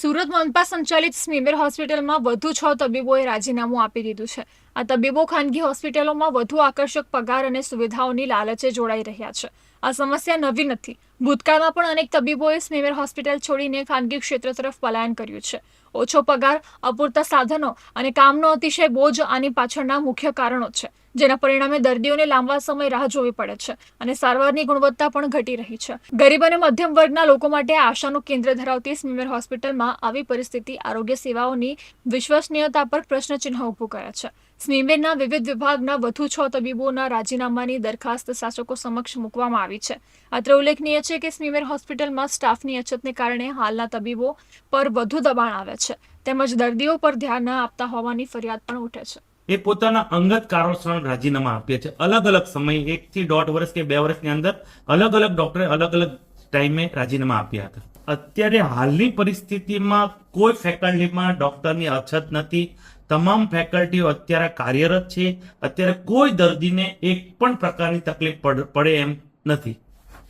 સુરત મનપા સંચાલિત સ્મીમેર હોસ્પિટલમાં વધુ છ તબીબોએ રાજીનામું આપી દીધું છે. આ તબીબો ખાનગી હોસ્પિટલોમાં વધુ આકર્ષક પગાર અને સુવિધાઓની લાલચે જોડાઈ રહ્યા છે. આ સમસ્યા નવી નથી. ભૂતકાળમાં પણ અનેક તબીબોએ સ્મીમેર હોસ્પિટલ છોડીને ખાનગી ક્ષેત્ર તરફ પલાયન કર્યું છે. ઓછો પગાર, અપૂરતા સાધનો અને કામનો અતિશય બોજ આની પાછળના મુખ્ય કારણો છે. જેના પરિણામે દર્દીઓને લાંબા સમય રાહ જોવી પડે છે અને સારવારની ગુણવત્તા પણ ઘટી રહી છે. ગરીબ અને મધ્યમ વર્ગના લોકો માટે આશાનું કેન્દ્ર ધરાવતી સ્મીમેર હોસ્પિટલમાં આવી પરિસ્થિતિ આરોગ્ય સેવાઓની વિશ્વસનીયતા પર પ્રશ્નચિહ્ન ઊભું કરે છે. સ્મીમેરના વિવિધ વિભાગના વધુ છ તબીબોના રાજીનામાની દરખાસ્ત શાસકો સમક્ષ મૂકવામાં આવી છે. અત્રે ઉલ્લેખનીય છે કે સ્મીમેર હોસ્પિટલમાં સ્ટાફની અછતને કારણે હાલના તબીબો પર વધુ દબાણ આવે છે. તેમજ દર્દીઓ પર ધ્યાન ન આપતા હોવાની ફરિયાદ પણ ઉઠે છે. એ પોતાના અંગત કારણોસર રાજીનામા આપે છે અલગ અલગ સમય એક થી દોઢ વર્ષ કે બે વર્ષની અંદર અલગ અલગ ડોક્ટરે અલગ અલગ ટાઈમે રાજીનામા આપ્યા હતા. અત્યારે હાલની પરિસ્થિતિમાં કોઈ ફેકલ્ટીમાં ડોક્ટરની અછત નથી. તમામ ફેકલ્ટીઓ અત્યારે કાર્યરત છે. અત્યારે કોઈ દર્દીને એક પણ પ્રકારની તકલીફ પડે એમ નથી.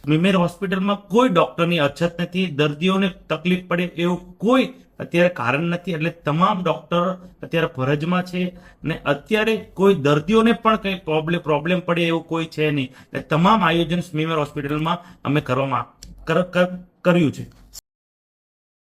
મિમેર હોસ્પિટલમાં કોઈ ડોક્ટરની અછત નથી. દર્દીઓને તકલીફ પડે એવું કોઈ અત્યારે કારણ નથી, એટલે તમામ ડોક્ટર અત્યારે ફરજમાં છે ને અત્યારે કોઈ દર્દીઓને પણ કંઈ પ્રોબ્લેમ પ્રોબ્લેમ પડે એવું કોઈ છે નહીં. એટલે તમામ આયોજન સ્મીમેર હોસ્પિટલમાં અમે કરવામાં કર- કર- કર્યું છે.